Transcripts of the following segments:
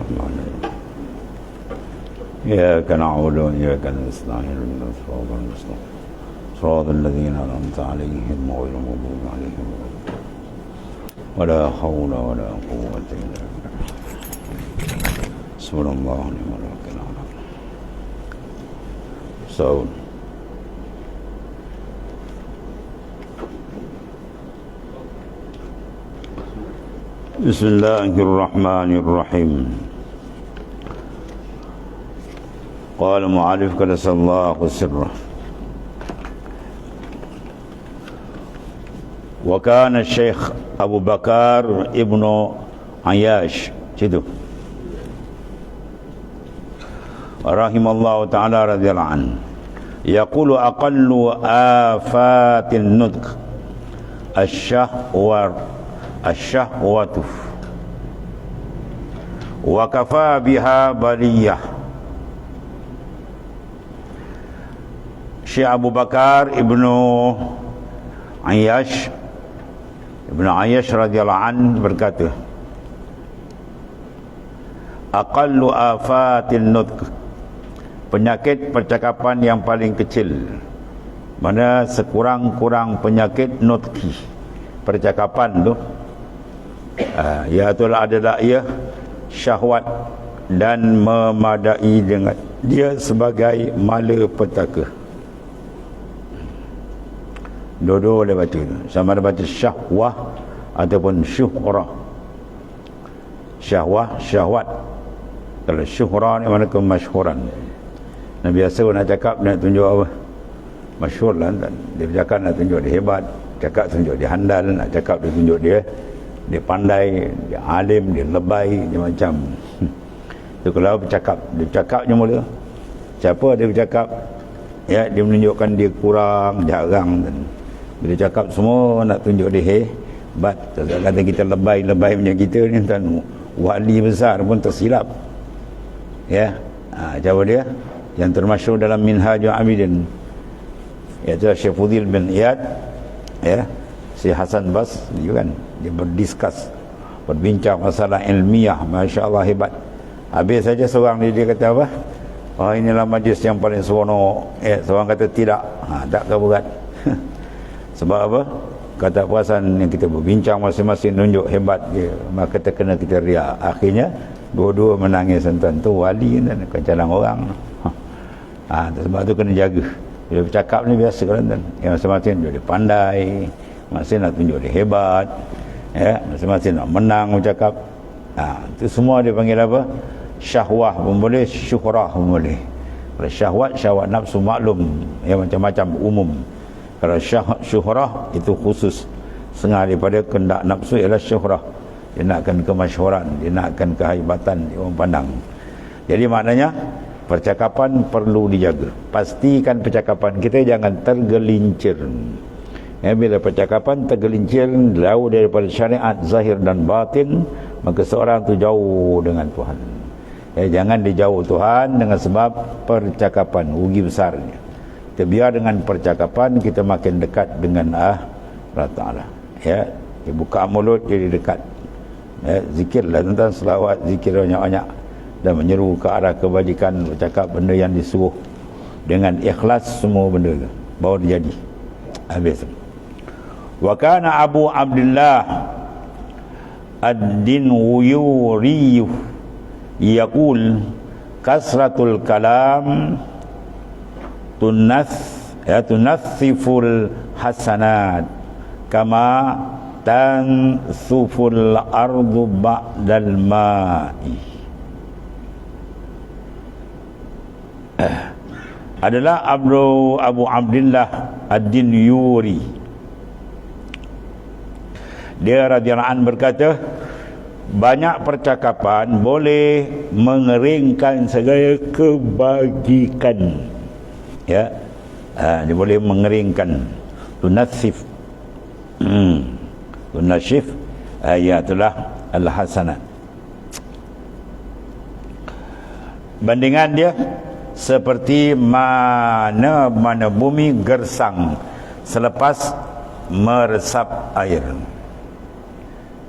الرحمن الرحيم إياك نعبد وإياك نستعين اهدنا الصراط المستقيم. صراط الذين أنعمت عليهم غير المغضوب عليهم ولا حول ولا قوة إلا بالله. حسبنا الله ونعم الوكيل على سعود بسم الله الرحمن الرحيم. قال معالف قدس الله سره. وكان الشيخ أبو بكر ابن عياش كده رحمه الله تعالى رضي الله عنه. يقول أقل آفات النطق الشهوة الشهوة. وكفى بها بلية. Syekh Abu Bakar Ibnu Ayyash. Ibnu Ayyash radhiyallahu an berkata Aqallu afatil nutq. Penyakit percakapan yang paling kecil. Mana sekurang-kurang penyakit nutqi. Percakapan tu. Uh, iaitu adalah ia syahwat dan memadai dengan dia sebagai mala petaka dua-dua boleh baca sama ada baca syahwah ataupun syuhrah. Syahwah syahwat. Kalau syuhrah ni mana kemasyhuran. Dan biasa nak cakap nak tunjuk apa? Masyhur lah dan dia bercakap nak tunjuk dia hebat. Cakap tunjuk dia handal nak cakap dia tunjuk dia dia pandai dia alim dia lebay dia macam. Tu kalau bercakap. Dia bercakap je mula. Siapa dia bercakap? Ya dia menunjukkan dia kurang jarang dan bila cakap semua nak tunjuk dia hebat kata kita lebay-lebay macam kita ni tuan wali besar pun tersilap. Ya? Ha, jawab dia? Yang termasuk dalam minhajul abidin iaitu Syekh Fudil bin Iyad ya? Si Hasan Bas juga kan? Dia berdiskus berbincang masalah ilmiah. Masya Allah hebat. Habis saja seorang dia, dia kata apa? Oh inilah majlis yang paling seronok. Eh, seorang kata tidak. Ha, tak ke berat sebab apa? Kata puasan yang kita berbincang masing-masing nunjuk hebat dia. Maka terkena kita riak. Akhirnya dua-dua menangis tuan tu wali dan kencalang orang. Ha, sebab tu kena jaga. Bila bercakap ni biasa kan tuan. Yang masing-masing dia pandai masing nak tunjuk dia hebat ya. Masing-masing nak menang bercakap. Ha, itu semua dia panggil apa? Syahwah pun boleh syuhrah pun boleh. Kalau syahwat syahwat nafsu maklum. Yang macam-macam umum kalau syah, syuhrah itu khusus. Setengah daripada kendak nafsu ialah syuhrah. Dia nakkan kemasyhuran dia nakkan kehebatan dia orang pandang. Jadi maknanya percakapan perlu dijaga. Pastikan percakapan kita jangan tergelincir. Ya, bila percakapan tergelincir jauh daripada syariat zahir dan batin maka seorang tu jauh dengan Tuhan. Ya, jangan dijauh Tuhan dengan sebab percakapan rugi besarnya kita biar dengan percakapan kita makin dekat dengan ah Allah ya dia buka mulut jadi dekat. Ya, zikirlah tentang selawat zikir banyak-banyak. Dan menyeru ke arah kebajikan bercakap benda yang disuruh. Dengan ikhlas semua benda tu baru jadi. Habis wa kana abu abdullah ad-din wuyuri yaqul kasratul kalam tunath ya tunathiful hasanat kama tansuful ardu ba'dal ma'i adalah Abu Abu Abdullah Ad-Din Yuri. Dia radhiyallahu berkata, banyak percakapan boleh mengeringkan segala kebajikan. Ya. Ha, dia boleh mengeringkan tunasif. Hmm. Tunasif ayatullah al-hasanat. Bandingan dia seperti mana mana bumi gersang selepas meresap air.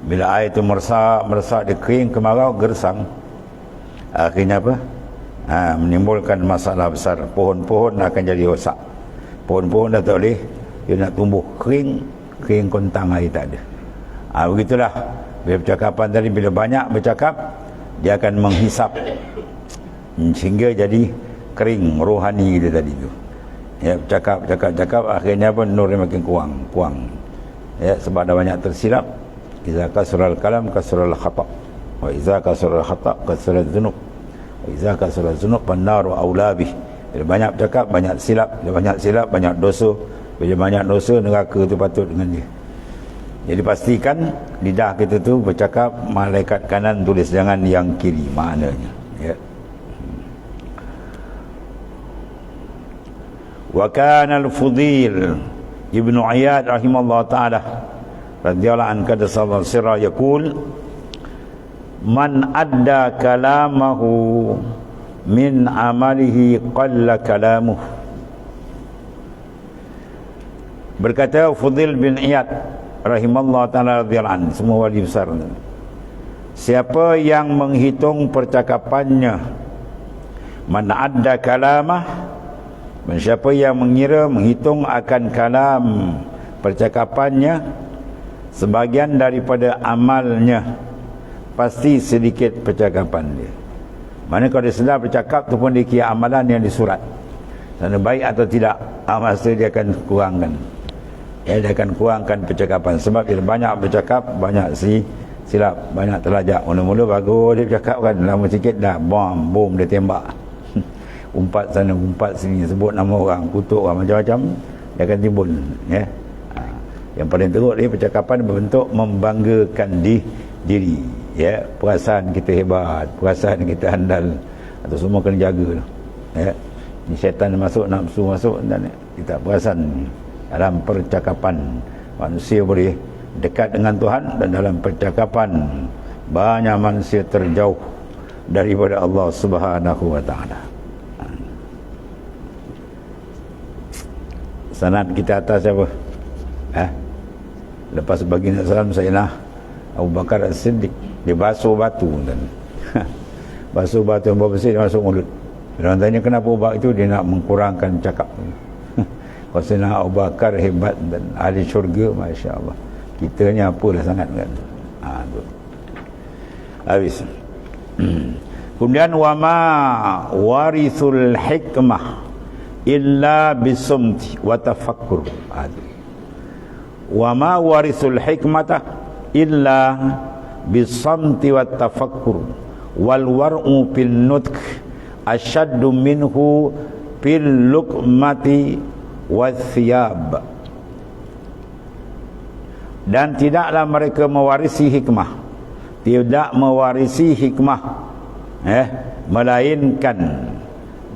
Bila air itu meresap, meresap dia kering kemarau gersang. akhirnya apa ha, menimbulkan masalah besar. Pohon-pohon akan jadi rosak. Pohon-pohon dah tak boleh dia nak tumbuh kering kering kontang air tak ada. Ha, begitulah. Bila percakapan tadi bila banyak bercakap dia akan menghisap. Sehingga jadi kering rohani kita tadi tu. Ya cakap cakap cakap akhirnya pun nur makin kurang kurang ya sebab dah banyak tersilap. Iza kasral kalam kasral khata. Wa iza kasral khata kasral dzunub wa iza kasral dzunub pannar wa aulabi bila banyak cakap banyak silap bila banyak silap banyak dosa. Bila banyak dosa neraka tu patut dengan dia. Jadi pastikan lidah kita tu bercakap malaikat kanan tulis jangan yang kiri maknanya. Ya. Wa kana al-fudil ibnu iyad rahimallahu taala radhiyallahu anhu kada sallallahu sirra yaqul man adda kalamahu min amalihi qalla kalamuhu berkata Fudil bin Iyad rahimallahu taala radhiyallahu anhu semua wali besar. Siapa yang menghitung percakapannya man adda kalamah dan siapa yang mengira menghitung akan kalam percakapannya sebagian daripada amalnya pasti sedikit percakapan dia. Mana kalau dia sedar bercakap tu pun dia kira amalan yang disurat. Sana baik atau tidak, amal itu dia akan kurangkan. Ya, dia akan kurangkan percakapan. Sebab dia banyak bercakap, banyak si silap, banyak terlajak. Mula-mula bagus dia bercakap kan, lama sikit dah bom, bom dia tembak umpat sana umpat sini sebut nama orang kutuk orang macam-macam dia akan timbul ya ha. yang paling teruk dia percakapan berbentuk membanggakan di diri ya perasaan kita hebat perasaan kita handal. Atau semua kena jaga ya. Ni syaitan masuk nafsu masuk dan kita perasan dalam percakapan manusia boleh dekat dengan Tuhan dan dalam percakapan banyak manusia terjauh daripada Allah Subhanahu wa taala. Sanad kita atas siapa? Eh lepas bagi salam saya nak Abu Bakar As-Siddiq dia basuh batu dan basuh batu yang bersih dia masuk mulut. Orang tanya kenapa ubah itu? Dia nak mengkurangkan cakap. Kalau nak Abu Bakar hebat dan ahli syurga Masya Allah kita ni apalah sangat kan ha, tu. habis. Kemudian wama warithul hikmah illa bisumti wa tafakkur. Wa ma warisul hikmata illa bisamti wa tafakkur wal war'u fil nutq ashaddu minhu fil luqmati thiyab. Dan tidaklah mereka mewarisi hikmah. Tidak mewarisi hikmah eh melainkan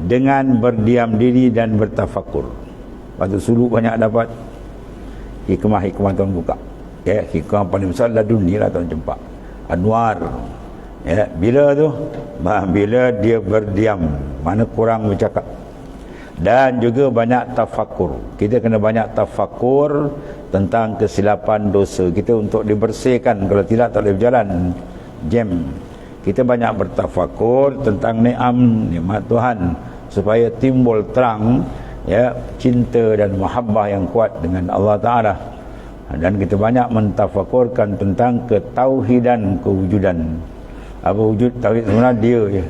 dengan berdiam diri dan bertafakur Lepas suluh banyak dapat. Hikmah-hikmah Tuhan buka. Ya, Hikmah paling besar adalah dunia lah Tuhan jumpa Anwar. Ya, Bila tu? Bila dia berdiam. Mana kurang bercakap Dan juga banyak tafakur. Kita kena banyak tafakur Tentang kesilapan dosa Kita untuk dibersihkan. Kalau tidak tak boleh berjalan. Jam. Kita banyak bertafakur tentang ni'am nikmat Tuhan. Supaya timbul terang ya cinta dan mahabbah yang kuat dengan Allah Taala dan kita banyak mentafakurkan tentang ketauhidan kewujudan. Apa wujud tauhid sebenarnya? Dia je.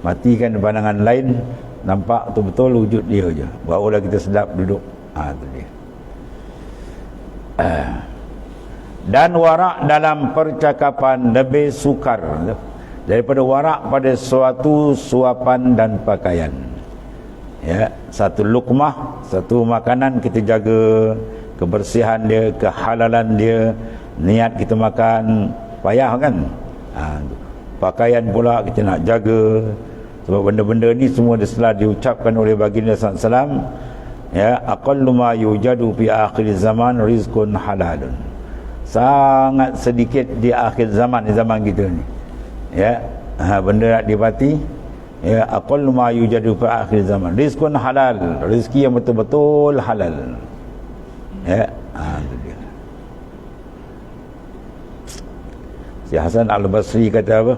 Matikan pandangan lain nampak betul-betul wujud dia je. Barulah kita sedap duduk. Ha tu dia. Dan warak dalam percakapan lebih sukar daripada warak pada suatu suapan dan pakaian. Ya satu lukmah satu makanan kita jaga kebersihan dia kehalalan dia niat kita makan payah kan? Ha, pakaian pula kita nak jaga. Sebab benda-benda ni semua setelah diucapkan oleh baginda sallallahu ya aqallu ma yujadu fi akhir zaman rizqun halalun. Sangat sedikit di akhir zaman di zaman kita ni. Ya ha, benda nak dipati ya aqall ma yujadu fi akhir zaman. Rizqun halal rezeki yang betul-betul halal ya. Ha itu dia. Si Hasan Al-Basri kata apa?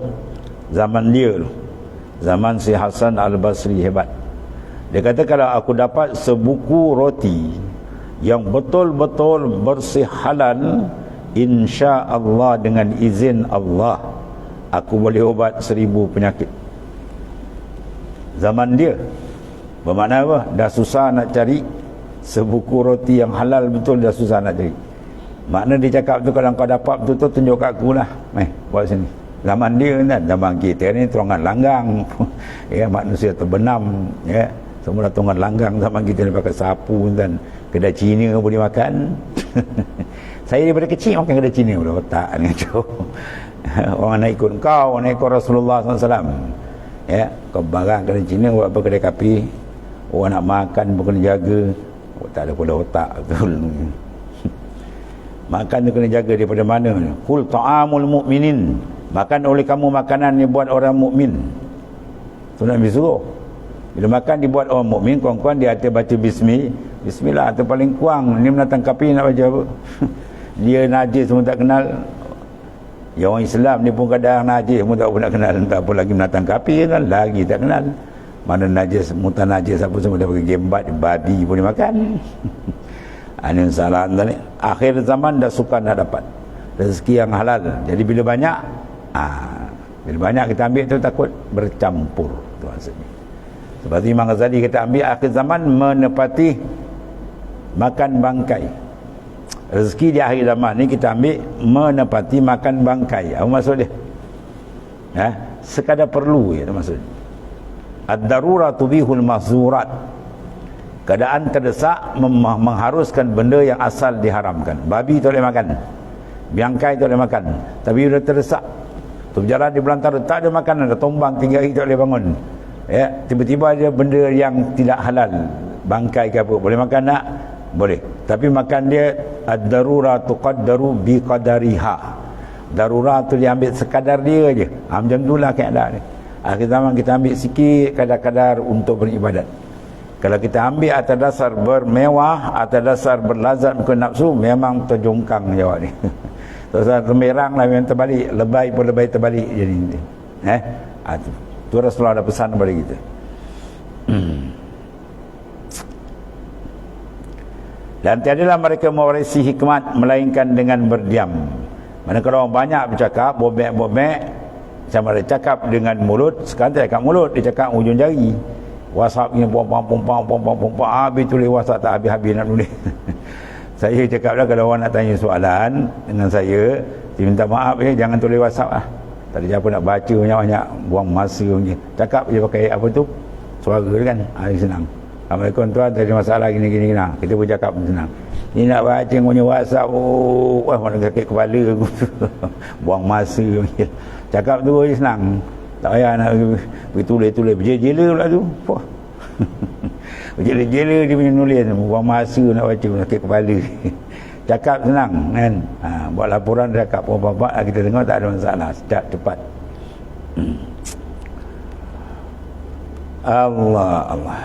Zaman dia tu. Zaman si Hasan Al-Basri hebat. Dia kata kalau aku dapat sebuku roti yang betul-betul bersih halal insya Allah dengan izin Allah aku boleh ubat seribu penyakit. Zaman dia. Bermakna apa? Dah susah nak cari sebuku roti yang halal betul dah susah nak cari. Makna dia cakap tu kalau kau dapat betul-betul tunjuk kat aku lah. Eh buat sini zaman dia kan zaman kita ni tuangan langgang. Ya manusia terbenam ya. Semua tuangan langgang zaman kita ni pakai sapu dan kedai Cina boleh makan. Saya daripada kecil makan kedai Cina boleh otak ni tu. Orang nak ikut kau orang nak ikut Rasulullah SAW ya kau barang kedai Cina buat apa kedai kapi? Orang nak makan pun kena jaga tak ada pula otak. Makan tu kena jaga daripada mana? Kul ta'amul mu'minin. Makan oleh kamu makanan yang buat orang mukmin tu Nabi suruh. Bila makan dibuat orang mukmin kuang-kuang dia ada baca bismi bismillah tu paling kuang ni menatang kapi nak baca apa? Dia najis semua tak kenal. Ya orang Islam ni pun kadang najis pun tak pernah kenal. Tak apa lagi menatang kapi kan? Lagi tak kenal mana najis mutan najis apa semua dia pakai gembat babi pun dia makan. Ini salah ni. Akhir zaman dah suka nak dapat. Rezeki yang halal. Jadi bila banyak ah, bila banyak kita ambil tu takut bercampur tu maksudnya. Seperti Imam Ghazali kata ambil akhir zaman menepati makan bangkai. Rezeki di akhir zaman ni kita ambil menepati makan bangkai. Apa maksud dia? Ha? sekadar perlu ya maksudnya ad-daruratu bihul mahzurat. Keadaan terdesak mengharuskan benda yang asal diharamkan. Babi tak boleh makan. Biangkai tak boleh makan. Tapi sudah terdesak tu berjalan di belantara tak ada makanan. Ada tombang tiga hari tak boleh bangun. Ya tiba-tiba ada benda yang tidak halal. Bangkai ke apa boleh makan tak? Boleh. Tapi makan dia ad-daruratu qaddaru bi qadariha darurat tu dia ambil sekadar dia je. Ha, macam itulah keadaan dia akhir zaman kita ambil sikit kadar-kadar untuk beribadat. Kalau kita ambil atas dasar bermewah atas dasar berlazat ke nafsu memang terjongkang jawab ni. Terus termerang lah memang terbalik. Lebay pun lebay terbalik jadi ni. Eh? Ha, tu. tu Rasulullah ada pesan kepada kita. Dan tiadalah mereka mewarisi hikmat melainkan dengan berdiam. Mana kalau orang banyak bercakap bobek-bobek sama dia cakap dengan mulut sekarang dia cakap mulut dia cakap ujung jari. Whatsapp ni pompang pompang pompang pompang habis tulis whatsapp tak habis-habis nak tulis. Saya cakap lah kalau orang nak tanya soalan dengan saya dia minta maaf ya jangan tulis whatsapp lah. Tak ada siapa nak baca banyak-banyak buang masa punya. Cakap je pakai apa tu? Suara kan ha, senang. Assalamualaikum tuan ada masalah gini gini gini. Kita pun cakap pun senang ni nak baca punya whatsapp oh wah mana sakit kepala aku. Buang masa punya. Cakap tu je senang. Tak payah nak pergi tulis-tulis. Berjela-jela pula tu. Berjela-jela dia punya nulis buang masa nak baca sakit kepala. Cakap senang kan? Ha, buat laporan cakap apa-apa kita dengar tak ada masalah. Cepat. Cepat Allah Allah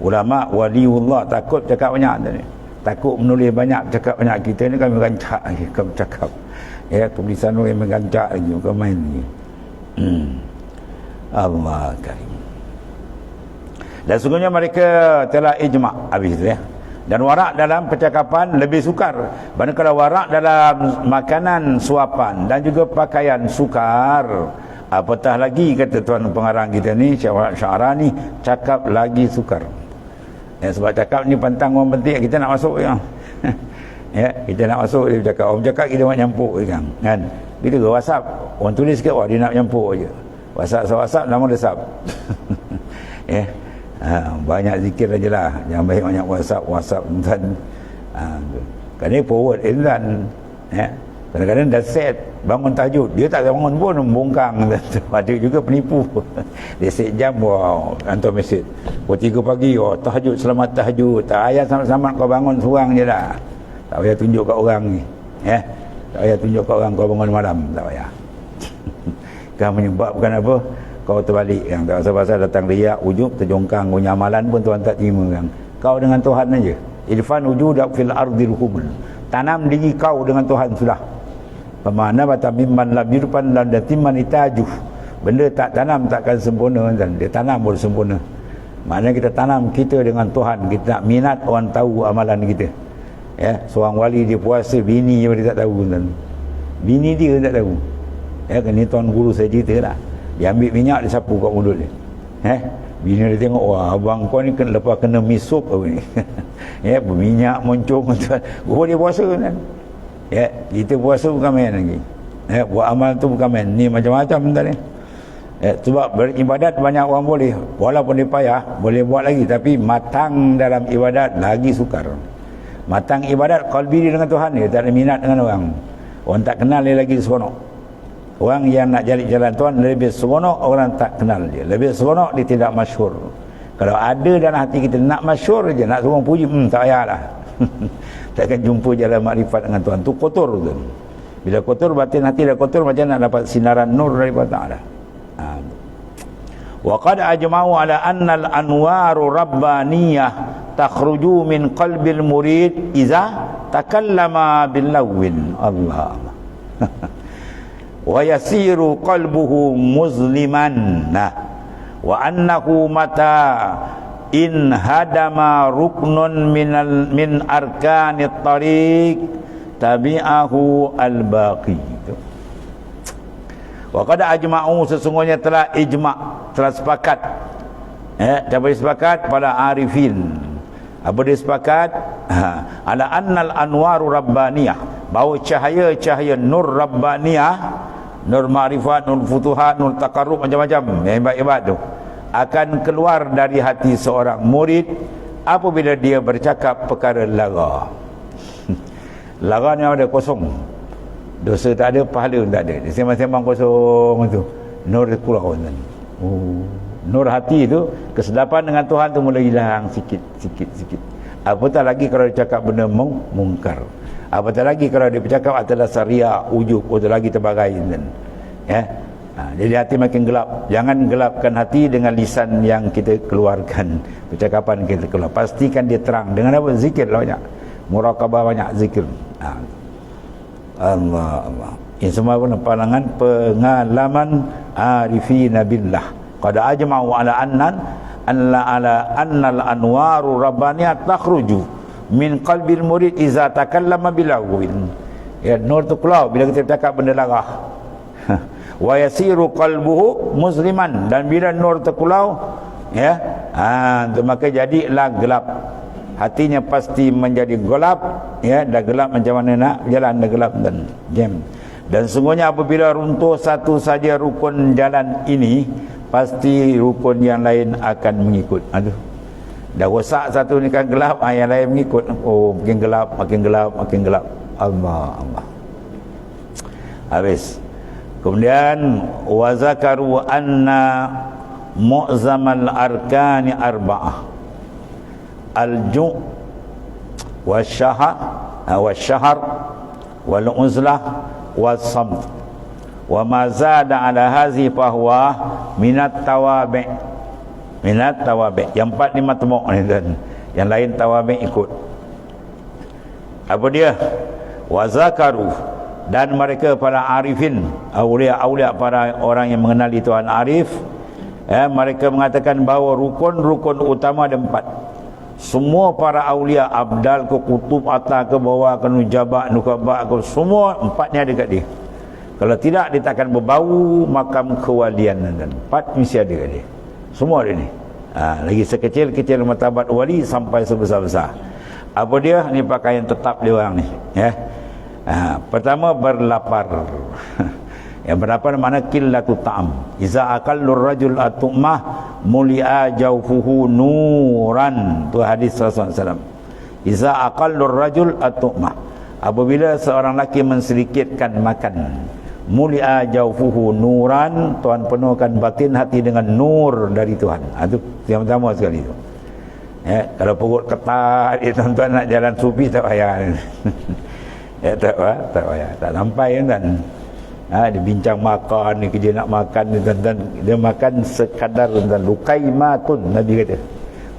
ulama waliullah takut cakap banyak tadi takut menulis banyak cakap banyak kita ni kami rancak kami cakap. Ya tulisan orang mengancak lagi bukan main ni hmm. Allah karim. Dan sungguhnya mereka telah ijma' habis tu ya. Dan warak dalam percakapan lebih sukar. Kalau warak dalam makanan suapan dan juga pakaian sukar. Apatah lagi kata tuan pengarang kita ni Syarani cakap lagi sukar ya, sebab cakap ni pantang orang penting kita nak masuk ya. Ya kita nak masuk dia bercakap orang bercakap kita nak nyampuk kan kan? Kita ke whatsapp? Orang tulis sikit wah dia nak nyampuk je whatsapp so whatsapp nama dia sab. Ya ha, banyak zikir aja lah. Jangan banyak banyak whatsapp whatsapp dan ha, kan ni forward insan ya kadang-kadang dah set bangun tahajud. Dia tak bangun pun membungkang ada juga penipu. Dia set jam wow hantar mesej. Pukul 3 pagi oh tahajud selamat tahajud. Tak ayat sama-sama kau bangun seorang je lah. Tak payah tunjuk kat orang ni. Ya? Tak payah tunjuk kat orang kau bangun malam. Tak payah. Kan menyebabkan apa? Kau terbalik. Yang tak pasal-pasal datang riak ujub terjongkang punya amalan pun Tuhan tak terima kan? Kau dengan Tuhan aja. Ilfan wujudak fil ardil humul tanam diri kau dengan Tuhan sudah Pemana bata mimman lam yurpan lam datimman itajuh. Benda tak tanam takkan sempurna dan dia tanam boleh sempurna. Maknanya kita tanam kita dengan Tuhan. Kita nak minat orang tahu amalan kita. Ya seorang wali dia puasa bini dia tak tahu dan bini dia tak tahu. Ya kan ni tuan guru saya cerita lah. Dia ambil minyak dia sapu kat mulut dia. Eh bini dia tengok wah abang kau ni kena lepas kena misup apa ni? Ya berminyak moncong oh dia puasa kan ya kita puasa bukan main lagi. Ya buat amal tu bukan main. Ni macam-macam bentar ni. Ya, sebab beribadat banyak orang boleh. Walaupun dia payah boleh buat lagi. Tapi matang dalam ibadat lagi sukar. Matang ibadat kalbi dia dengan Tuhan dia. Tak ada minat dengan orang. Orang tak kenal dia lagi seronok. Orang yang nak jadi jalan Tuhan lebih seronok orang tak kenal dia. Lebih seronok dia tidak masyur kalau ada dalam hati kita nak masyur je nak semua puji hmm, tak payahlah takkan jumpa jalan makrifat dengan Tuhan. Tu kotor tu bila kotor batin hati dah kotor macam nak dapat sinaran nur daripada Ta'ala? Ha. wa qad ajma'u ala anna al-anwaru rabbaniyah takhruju min qalbil murid iza takallama bil lawin Allah. Wa yasiru qalbuhu muzliman. Nah. Wa annahu mata in hadama ruknun minal min arkanit tariq tabi'ahu al-baqi. Wa qad ajma'u sesungguhnya telah ijma' telah sepakat. Eh dapat sepakat? Pada arifin. Apa dia sepakat? Ha, ala annal anwaru rabbaniyah. Bahawa cahaya-cahaya nur rabbaniyah nur ma'rifat nur futuhat nur taqarrub macam-macam. Hebat-hebat tu akan keluar dari hati seorang murid apabila dia bercakap perkara lara. Lara ni ada kosong. Dosa tak ada pahala pun tak ada. Dia sembang-sembang kosong tu. Nur keluar kan oh nur hati tu kesedapan dengan Tuhan tu mula hilang sikit sikit sikit. Apatah lagi kalau dia cakap benda mung, mungkar? Apatah lagi kalau dia bercakap adalah saria ujub atau lagi terbagai ya Ha, jadi hati makin gelap. Jangan gelapkan hati dengan lisan yang kita keluarkan. Percakapan kita keluar. Pastikan dia terang. Dengan apa? Zikir lah banyak. Murakabah banyak zikir. Ha. Allah Allah. Ini semua pun pandangan pengalaman arifi nabillah. Qad ajma'u ala annan alla ala annal anwaru rabbaniyat takhruju min qalbil murid iza takallama bilawin. Ya nur tu keluar bila kita bercakap benda larah. wa yasiru qalbuhu musliman dan bila nur terkulau ya ha maka jadilah gelap. Hatinya pasti menjadi gelap ya dah gelap macam mana nak jalan dah gelap dan jam. Dan sungguhnya apabila runtuh satu saja rukun jalan ini pasti rukun yang lain akan mengikut. Aduh. Dah rosak satu ni kan gelap ah, yang lain mengikut. Oh makin gelap makin gelap makin gelap. Allah Allah. Habis Kemudian wa zakaru anna mu'zamal arkani arba'ah. Al-ju' wa syahar wa syahar wal uzlah was samt. Wa ma zada ala hazi fahuwa minat tawabi' minat tawabi' yang empat ni matmu' ni dan yang lain tawabi' ikut. Apa dia? Wa zakaru dan mereka para arifin awliya-awliya para orang yang mengenali Tuhan Arif eh, mereka mengatakan bahawa rukun-rukun utama ada empat. Semua para awliya abdal ke kutub atas ke bawah ke nujabak nukabak ke semua empatnya ada kat dia. Kalau tidak dia takkan berbau makam kewalian dan empat mesti ada kat dia. Semua ada ni. Ha, lagi sekecil-kecil matabat wali sampai sebesar-besar. Apa dia? Ni pakaian tetap dia orang ni ya. eh? Ha, pertama berlapar. Yang berlapar mana qillatu ta'am. Iza aqallur rajul atumah mulia jawfuhu nuran. Tu hadis Rasulullah SAW. Iza aqallur rajul atumah. Apabila seorang laki mensedikitkan makan. Mulia jawfuhu nuran. Tuhan penuhkan batin hati dengan nur dari Tuhan. Itu ha, yang pertama sekali itu. Ya, kalau perut ketat, ya, tuan-tuan nak jalan sufi tak payah. ya tak apa tak payah. Tak sampai kan ha, dia bincang makan ni kerja nak makan dan, dan dia makan sekadar dan lukai matun Nabi kata.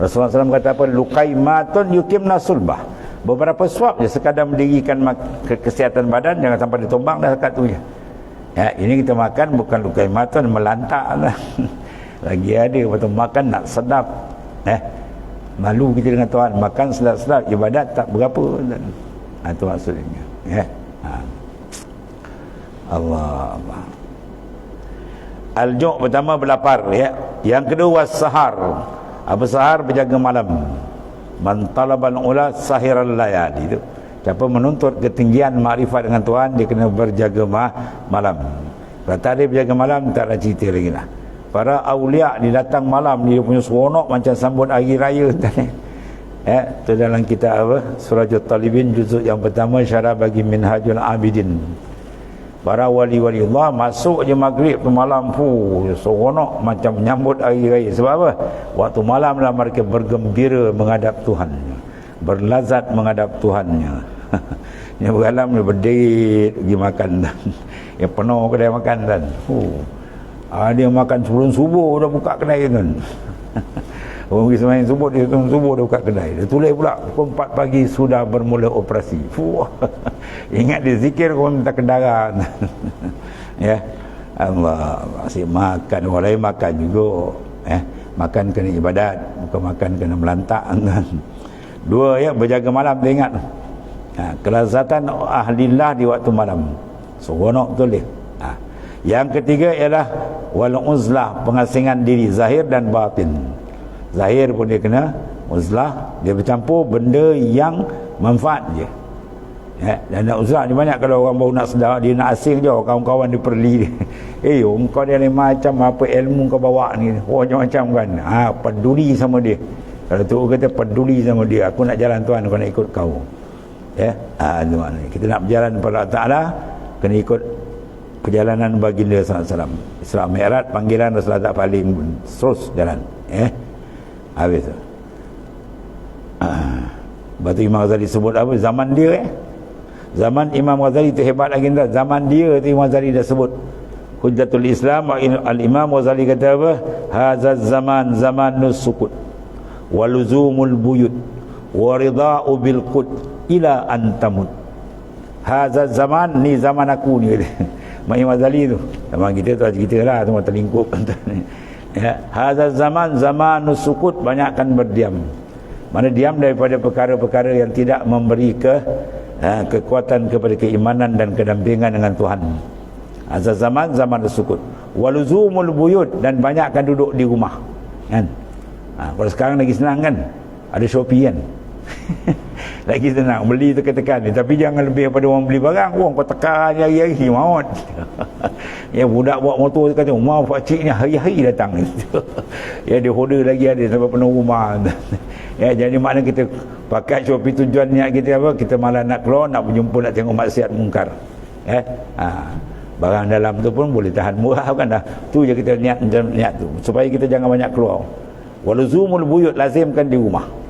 Rasulullah SAW kata apa? Lukai matun yukim nasulbah. Beberapa suap je sekadar mendirikan kesihatan badan jangan sampai ditombang dah sekat tu je. Ya, ini kita makan bukan lukai mata melantak lah. lagi ada betul makan nak sedap. Eh malu kita dengan Tuhan makan sedap-sedap ibadat tak berapa dan ha, itu maksudnya ya ha. Allah Allah Al-Ju' pertama berlapar ya. Yang kedua sahar. Apa sahar berjaga malam. Man talabal ula sahiral layali itu. Siapa menuntut ketinggian makrifat dengan Tuhan dia kena berjaga ma malam. Kalau tak ada berjaga malam tak ada cerita lagi lah. Para awliya dia datang malam dia punya seronok macam sambut hari raya eh, itu dalam kitab apa? Surajul Talibin juzuk yang pertama syarah bagi Minhajul Abidin. Para wali-wali Allah masuk je maghrib tu malam fu seronok macam menyambut hari raya. Sebab apa? Waktu malam lah mereka bergembira menghadap Tuhan. Berlazat menghadap Tuhannya. Yang beralam dia berdiri pergi makan dan yang penuh kedai makan dan. Hu. Ah, dia makan sebelum subuh dah buka kedai kan. Orang pergi semain subuh, dia tunggu subuh dia buka kedai. Dia tulis pula, pukul 4 pagi sudah bermula operasi. Fuh. Ingat dia zikir, kau minta kendaraan. ya. Allah, masih makan. Orang lain makan juga. Eh, makan kena ibadat. Bukan makan kena melantak. Dua, ya, berjaga malam, dia ingat. Ha, kelazatan ahlillah di waktu malam. Seronok betul dia. Ha. Yang ketiga ialah wal uzlah pengasingan diri zahir dan batin zahir pun dia kena uzlah. Dia bercampur benda yang manfaat je ya, dan nak uzlah ni banyak kalau orang baru nak sedar dia nak asing je kawan-kawan dia perli eh oh, kau ni macam apa ilmu kau bawa ni? Oh macam-macam kan? Ha, peduli sama dia. Kalau tu kata peduli sama dia aku nak jalan tuan aku nak ikut kau. Ya ha, kita nak berjalan kepada Allah Ta'ala kena ikut perjalanan baginda SAW Islam Mi'raj panggilan Rasulullah paling terus jalan ya habis tu ah. Batu Imam Ghazali sebut apa zaman dia eh zaman Imam Ghazali tu hebat lagi tak zaman dia tu Imam Ghazali dah sebut Hujjatul Islam Al-Imam Ghazali kata apa Hazaz zaman zaman nusukut Waluzumul buyut Waridha'u bilqud Ila antamut Hazaz zaman ni zaman aku ni Imam Ghazali tu Zaman kita tu kita lah Semua terlingkup ya hadza zaman zaman sukut. Banyakkan berdiam. Mana diam daripada perkara-perkara yang tidak memberi ke ha, kekuatan kepada keimanan dan kedampingan dengan Tuhan. Hadza zaman zaman sukut. Waluzumul buyut. Dan banyakkan duduk di rumah. Kan? Ha, kalau sekarang lagi senang kan? Ada Shopee kan lagi senang beli tekan-tekan ni tapi jangan lebih daripada orang beli barang. Orang kau tekan hari-hari maut. Ya budak bawa motor kata mau pakcik ni hari-hari datang. Ya dia order lagi ada sampai penuh rumah. Ya jadi makna kita pakai Shopee tujuan niat kita apa? Kita malah nak keluar nak berjumpa nak tengok maksiat mungkar. Ya ha. barang dalam tu pun boleh tahan murah kan dah. Tu je kita niat niat tu. Supaya kita jangan banyak keluar. Waluzumul buyut lazimkan di rumah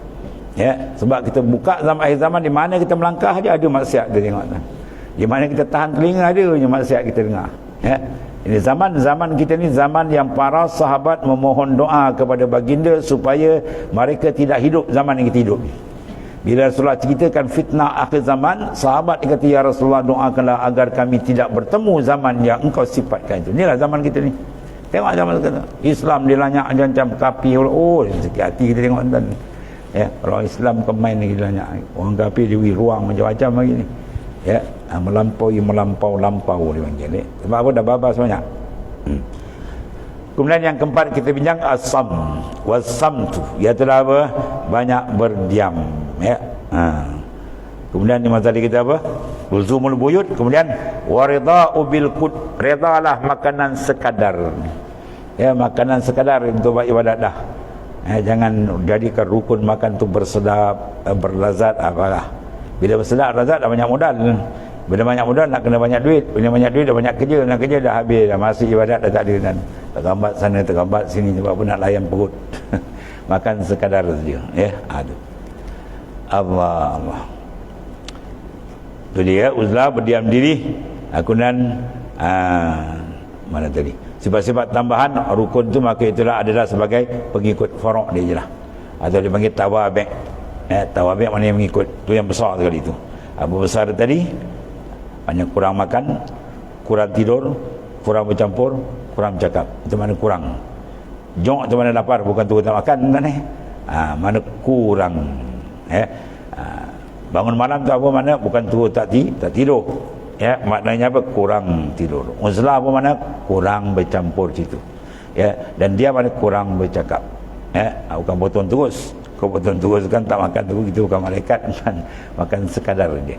ya sebab kita buka zaman akhir zaman di mana kita melangkah aja ada maksiat kita tengok tu. Di mana kita tahan telinga ada je maksiat kita dengar. Ya ini zaman zaman kita ni zaman yang para sahabat memohon doa kepada baginda supaya mereka tidak hidup zaman yang kita hidup bila Rasulullah ceritakan fitnah akhir zaman sahabat kata ya Rasulullah doakanlah agar kami tidak bertemu zaman yang engkau sifatkan itu. Inilah zaman kita ni. Tengok zaman kita Islam dilanyak macam kapi oh sikit hati kita tengok dan ya orang Islam kemain lagi banyak. Orang kafir dia ruang macam-macam lagi ni. Ya ha, melampaui melampau lampau dia panggil sebab apa? Dah babas banyak. Hmm. kemudian yang keempat kita bincang asam wasam tu iaitu apa? Banyak berdiam. Ya ha. kemudian ni tadi kita apa? Ulzumul buyut. Kemudian waridha'u bil qud redalah makanan sekadar. Ya makanan sekadar untuk ibadat dah eh, jangan jadikan rukun makan tu bersedap eh, berlazat apalah bila bersedap lazat dah banyak modal. Bila banyak modal nak kena banyak duit. Bila banyak duit dah banyak kerja nak kerja dah habis. Dah masih ibadat dah tak ada dan tergambat sana tergambat sini sebab pun nak layan perut. Makan sekadar saja ya. Ada Allah. Allah tu dia uzlah berdiam diri. Aku ah, mana tadi? Sifat-sifat tambahan rukun tu maka itulah adalah sebagai pengikut farok dia je lah. Atau dia panggil tawabek. Eh, tawabek mana yang mengikut tu yang besar sekali tu. Abu besar tadi banyak kurang makan kurang tidur kurang bercampur kurang bercakap. Itu mana kurang? Jok tu mana lapar bukan tu tak makan kan eh? Ha, mana kurang eh? Ha, bangun malam tu apa mana? Bukan tu tak ti tak tidur ya maknanya apa? Kurang tidur. Uzlah apa mana kurang bercampur situ. Ya dan dia mana kurang bercakap. Ya bukan potong terus. Kau potong terus kan tak makan tu gitu bukan malaikat. Kan? Makan sekadar dia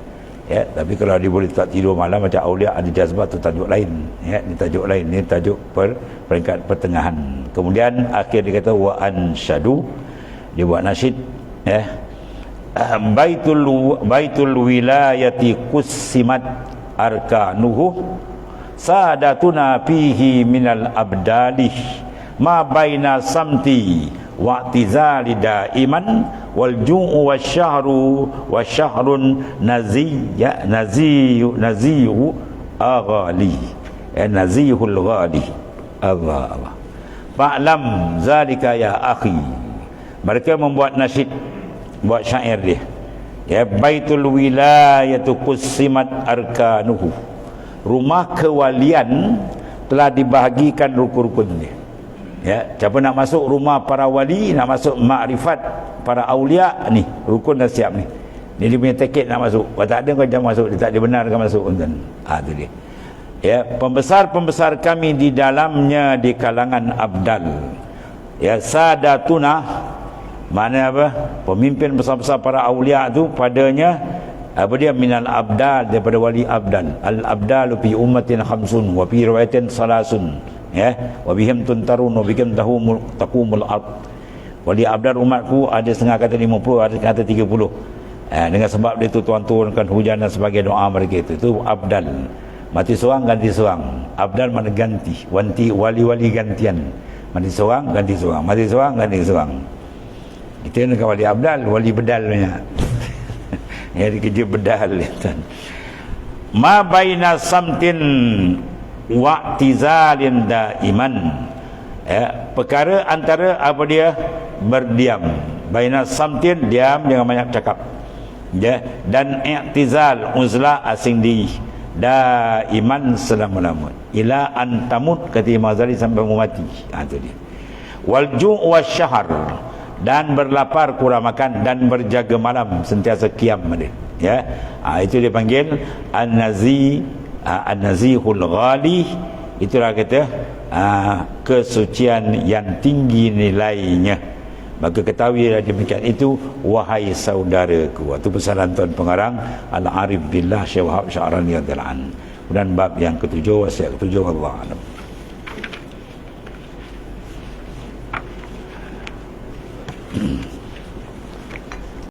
ya tapi kalau dia boleh tak tidur malam macam aulia ada jazbah tu tajuk lain. Ya ini tajuk lain ini tajuk per, peringkat pertengahan. Kemudian akhir dia kata wa ansyadu dia buat nasyid. Ya. Baitul baitul wilayati kusimat arkanuhu. Sadatuna fihi minal abdalih ma baina samti wa'tizali daiman wal ju'u wasyahru wasyahrun naziyya naziyu naziyu aghali. Ya nazihul ghali. Allah Allah. Fa'lam zalika ya akhi. Mereka membuat nasyid buat syair dia ya baitul wilayatu qusimat arkanuhu. Rumah kewalian telah dibahagikan rukun-rukun dia ya siapa nak masuk rumah para wali nak masuk makrifat para aulia ni rukun dah siap ni. Ni dia punya tiket nak masuk. Kalau tak ada kau jangan masuk. Dia tak dibenarkan masuk tuan ha tu dia. Ya pembesar-pembesar kami di dalamnya di kalangan abdal. Ya sadatuna mana apa? Pemimpin besar-besar para aulia tu padanya apa dia? Minal abdal daripada wali abdal al abdal fi ummatin khamsun wa fi riwayatin salasun. Ya? Wa bihim tuntarun wa bihim tahumul taqumul ard. Wali abdar umatku ada setengah kata 50 ada kata 30 eh, dengan sebab dia tu tuan turunkan hujan dan sebagai doa mereka itu. Itu abdal. Mati seorang ganti seorang. Abdal mana ganti? Wanti wali-wali gantian. Mati seorang ganti seorang. Mati seorang ganti seorang kita nak wali abdal wali bedal banyak ya dia kerja bedal ma baina samtin wa'tizalin daiman. Ya perkara antara apa dia? Berdiam. Baina samtin diam jangan banyak cakap. Ya dan i'tizal uzlah asing diri. Daiman selama-lama. Ila antamut kata Imam Ghazali sampai mati. Ha tu dia. Wal ju' wasyahr dan berlapar kurang makan dan berjaga malam sentiasa kiam dia ya? Ha, itu dia panggil an-nazi Ah, an-nazihul ghali. Itulah kata uh, kesucian yang tinggi nilainya. Maka ketahuilah demikian itu wahai saudaraku. Itu pesanan tuan pengarang al-arif billah syekh wahab syarani radhiyallahu dan bab yang ketujuh wasiat ketujuh Allah alam